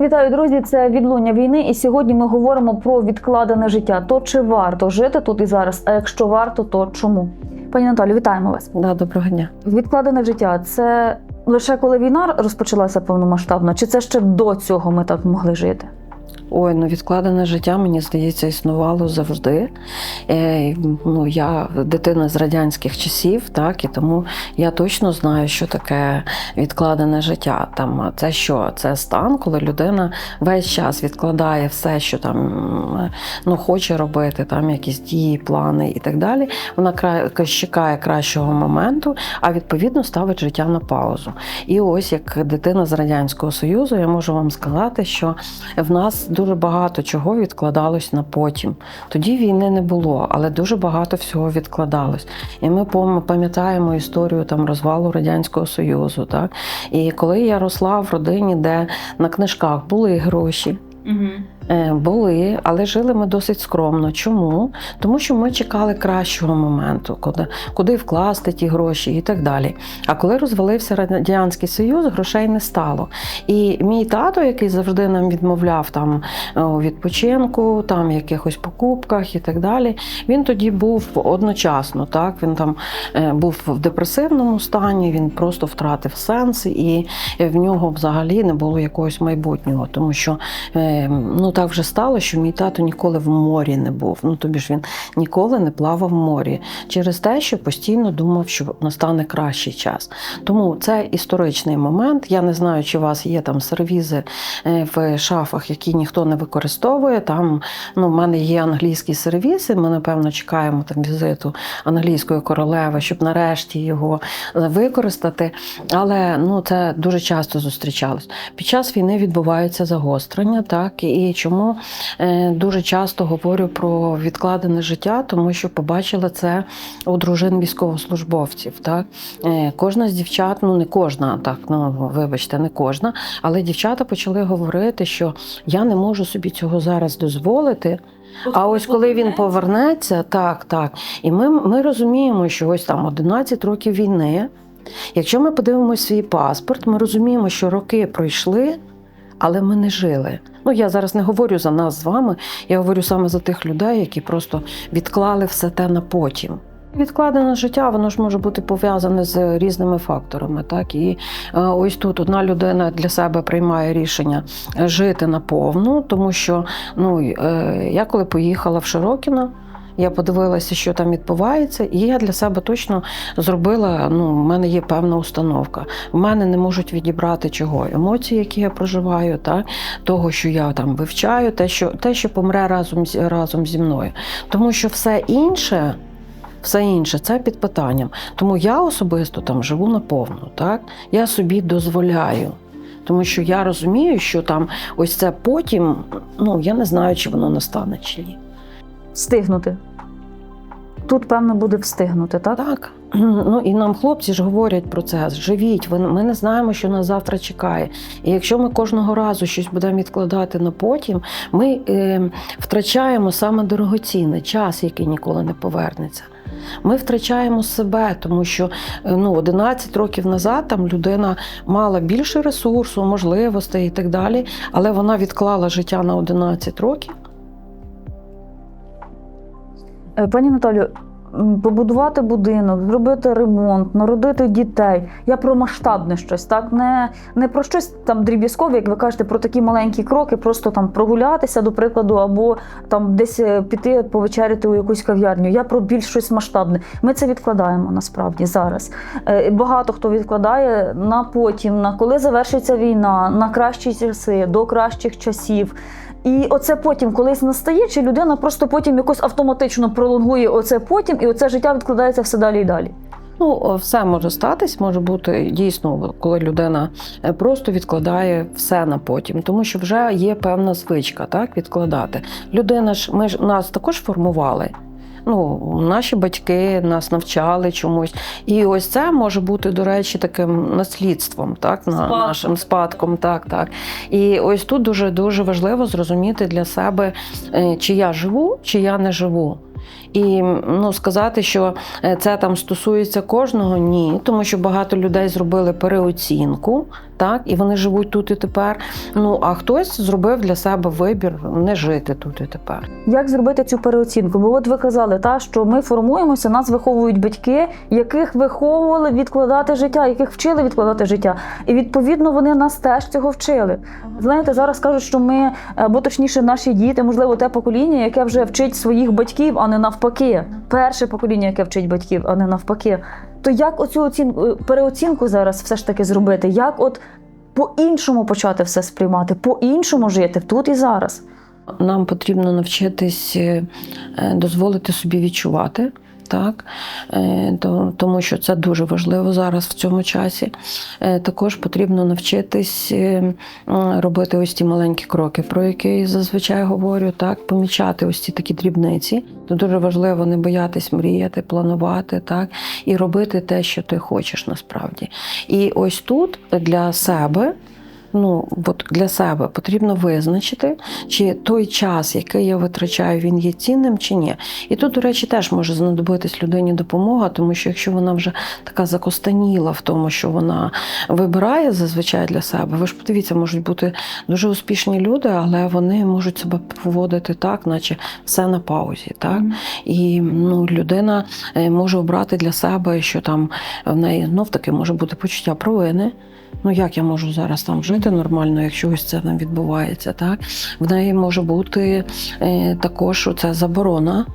Вітаю, друзі! Це відлуння війни. І сьогодні ми говоримо про відкладене життя. То чи варто жити тут і зараз? А якщо варто, то чому? Пані Наталі, вітаємо вас. Да, доброго дня. Відкладене життя це лише коли війна розпочалася повномасштабно, чи це ще до цього ми так могли жити? Ой, ну відкладене життя, мені здається, існувало завжди. Е, ну, я дитина з радянських часів, так, і тому я точно знаю, що таке відкладене життя. Там, це що? Це стан, коли людина весь час відкладає все, що там ну, хоче робити, там якісь дії, плани і так далі. Вона чекає кращого моменту, а відповідно ставить життя на паузу. І ось як дитина з Радянського Союзу, я можу вам сказати, що в нас дуже багато чого відкладалось на потім. Тоді війни не було, але дуже багато всього відкладалось. І ми пам'ятаємо історію там розвалу Радянського Союзу. Так? І коли я росла в родині, де на книжках були гроші. Е, Були, але жили ми досить скромно. Чому? Тому що ми чекали кращого моменту, куди, куди вкласти ті гроші і так далі. А коли розвалився Радянський Союз, грошей не стало. І мій тато, який завжди нам відмовляв там е, у відпочинку, там в якихось покупках і так далі, він тоді був одночасно. Так? Він там е, був в депресивному стані, він просто втратив сенс, і в нього взагалі не було якогось майбутнього, тому що е, ну так вже стало, що мій тато ніколи в морі не був. Ну тобі ж він ніколи не плавав в морі через те, що постійно думав, що настане кращий час. Тому це історичний момент. Я не знаю, чи у вас є там сервізи е, в шафах, які ніхто не використовує. Там ну, в мене є англійський сервіс, ми напевно чекаємо там візиту англійської королеви, щоб нарешті його використати. Але ну це дуже часто зустрічалось. Під час війни відбуваються загострення, так і чому е, дуже часто говорю про відкладене життя, тому що побачила це у дружин військовослужбовців. Так Е, кожна з дівчат, ну не кожна, так ну вибачте, не кожна, але дівчата почали говорити, що я не можу собі цього зараз дозволити. А ось коли він повернеться, так, так. І ми, ми розуміємо, що ось там 11 років війни. Якщо ми подивимося свій паспорт, ми розуміємо, що роки пройшли, але ми не жили. Ну я зараз не говорю за нас з вами, я говорю саме за тих людей, які просто відклали все те на потім. Відкладене життя, воно ж може бути пов'язане з різними факторами. Так і е, ось тут одна людина для себе приймає рішення жити наповну, тому що ну е, я коли поїхала в Широкіно. Я подивилася, що там відбувається, і я для себе точно зробила. Ну, в мене є певна установка. В мене не можуть відібрати чого емоції, які я проживаю, та того, що я там вивчаю, те, що те, що помре разом разом зі мною. Тому що все інше. Все інше це під питанням. Тому я особисто там живу наповну, так? Я собі дозволяю. Тому що я розумію, що там ось це потім, ну я не знаю, чи воно настане чи ні. Встигнути. Тут, певно, буде встигнути, так? Так. Ну і нам хлопці ж говорять про це. Живіть, ми не знаємо, що нас завтра чекає. І якщо ми кожного разу щось будемо відкладати на потім, ми е, втрачаємо саме дорогоцінний час, який ніколи не повернеться. Ми втрачаємо себе, тому що е, ну, 11 років назад там людина мала більше ресурсу, можливостей і так далі, але вона відклала життя на 11 років. Пані Наталю, побудувати будинок, зробити ремонт, народити дітей. Я про масштабне щось, так? Не, не про щось там дріб'язкове, як ви кажете, про такі маленькі кроки, просто там прогулятися, до прикладу, або там десь е, піти повечеряти у якусь кав'ярню. Я про більш щось масштабне. Ми це відкладаємо насправді зараз. Е, Багато хто відкладає на потім, на коли завершиться війна, на кращі часи, до кращих часів. І оце потім колись настає, чи людина просто потім якось автоматично пролонгує оце потім, і оце життя відкладається все далі і далі. Ну, все може статись, може бути дійсно, коли людина е, просто відкладає все на потім, тому що вже є певна звичка, так, відкладати. Людина ж, ми ж нас також формували. Ну, наші батьки нас навчали чомусь. І ось це може бути, до речі, таким наслідством, так, на Спадком. нашим спадком. Так, так. І ось тут дуже дуже важливо зрозуміти для себе, е, чи я живу, чи я не живу. І ну, сказати, що е, це там стосується кожного, ні, тому що багато людей зробили переоцінку, так, і вони живуть тут і тепер. Ну а хтось зробив для себе вибір не жити тут і тепер. Як зробити цю переоцінку? Бо от ви казали, та що ми формуємося, нас виховують батьки, яких виховували відкладати життя, яких вчили відкладати життя. І відповідно вони нас теж цього вчили. Знаєте, зараз кажуть, що ми, або точніше, наші діти, можливо, те покоління, яке вже вчить своїх батьків, а не навпаки. Перше покоління, яке вчить батьків, а не навпаки. То як оцю оцінку переоцінку зараз все ж таки зробити? Як от по-іншому почати все сприймати, по-іншому жити тут і зараз? Нам потрібно навчитись е, е, дозволити собі відчувати. Так, Е, то- тому що це дуже важливо зараз в цьому часі. Е, Також потрібно навчитись е, робити ось ті маленькі кроки, про які я зазвичай говорю, так, помічати ось ці такі дрібниці. То дуже важливо не боятись мріяти, планувати, так, і робити те, що ти хочеш насправді. І ось тут для себе ну от для себе потрібно визначити, чи той час, який я витрачаю, він є цінним чи ні. І тут, до речі, теж може знадобитись людині допомога, тому що якщо вона вже така закостаніла в тому, що вона вибирає зазвичай для себе, ви ж подивіться, можуть бути дуже успішні люди, але вони можуть себе поводити так, наче все на паузі. Так? І ну, людина е, може обрати для себе, що там в неї знов таки може бути почуття провини. Ну як я можу зараз там жити нормально, якщо ось це там відбувається, так? В неї може бути е, також ця заборона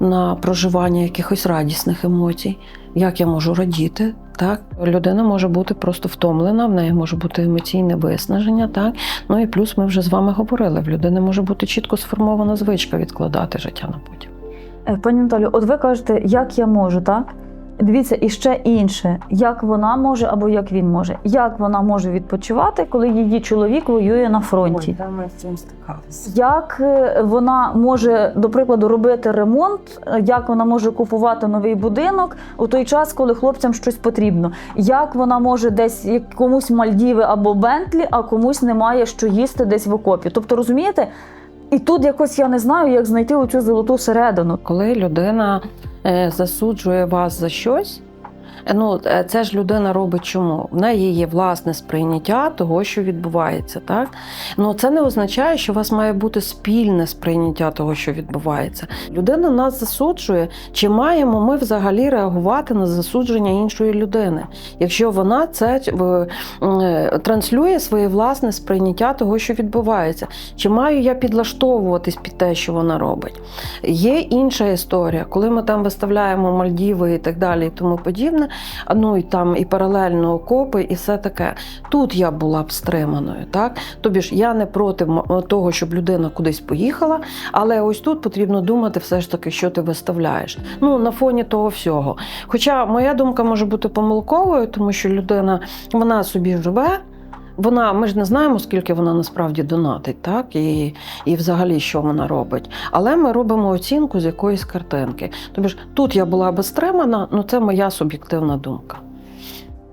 на проживання якихось радісних емоцій. Як я можу радіти? Так, людина може бути просто втомлена, в неї може бути емоційне виснаження, так. Ну і плюс ми вже з вами говорили. В людини може бути чітко сформована звичка відкладати життя на потім. Е, Пані Наталю, от ви кажете, як я можу, так? Дивіться, і ще інше, як вона може або як він може. Як вона може відпочивати, коли її чоловік воює на фронті? ми з цим стикалися. Як е, вона може, до прикладу, робити ремонт, як вона може купувати новий будинок у той час, коли хлопцям щось потрібно? Як вона може десь як- комусь Мальдіви або Бентлі, а комусь немає що їсти десь в окопі? Тобто, розумієте? І тут якось я не знаю, як знайти оцю золоту середину. Коли людина засуджує вас за щось, е, ну е, це ж людина робить чому? В неї є власне сприйняття того, що відбувається. Так? Ну це не означає, що у вас має бути спільне сприйняття того, що відбувається. Людина нас засуджує, чи маємо ми взагалі реагувати на засудження іншої людини, якщо вона це е, е, транслює своє власне сприйняття того, що відбувається. Чи маю я підлаштовуватись під те, що вона робить? Є інша історія, коли ми там виставляємо Мальдіви і так далі, і тому подібне. А, Ну і там і паралельно окопи, і все таке. Тут я була б стриманою. Так, тобі ж я не проти того, щоб людина кудись поїхала, але ось тут потрібно думати, все ж таки, що ти виставляєш. Ну на фоні того всього. Хоча моя думка може бути помилковою, тому що людина вона собі живе. Вона, ми ж не знаємо, скільки вона насправді донатить, так і, і взагалі що вона робить. Але ми робимо оцінку з якоїсь картинки. Тобі ж тут я була би стримана, ну це моя суб'єктивна думка.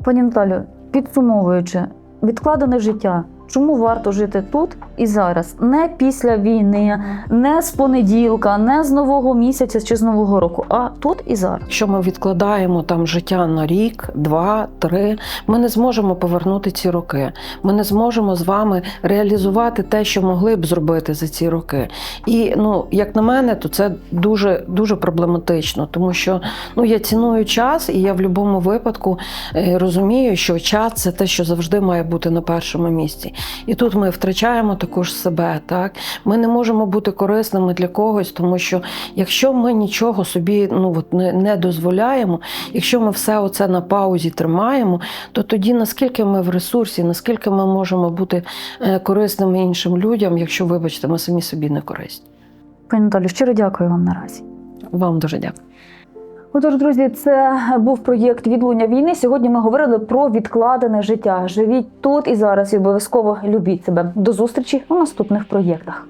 Пані Наталю, підсумовуючи, відкладене життя. Чому варто жити тут і зараз? Не після війни, не з понеділка, не з нового місяця чи з нового року, а тут і зараз. Якщо ми відкладаємо там життя на рік, два, три, ми не зможемо повернути ці роки. Ми не зможемо з вами реалізувати те, що могли б зробити за ці роки. І ну, як на мене, то це дуже дуже проблематично, тому що ну я ціную час, і я в будь-якому випадку е, розумію, що час це те, що завжди має бути на першому місці. І тут ми втрачаємо також себе. Так ми не можемо бути корисними для когось, тому що якщо ми нічого собі ну от не, не дозволяємо, якщо ми все оце на паузі тримаємо, то тоді наскільки ми в ресурсі, наскільки ми можемо бути е, корисними іншим людям, якщо, вибачте, ми самі собі не корисні. Пані Наталю, щиро дякую вам наразі. Вам дуже дякую. Отож, друзі, це був проєкт відлуння війни. Сьогодні ми говорили про відкладене життя. Живіть тут і зараз і обов'язково любіть себе. До зустрічі у наступних проєктах.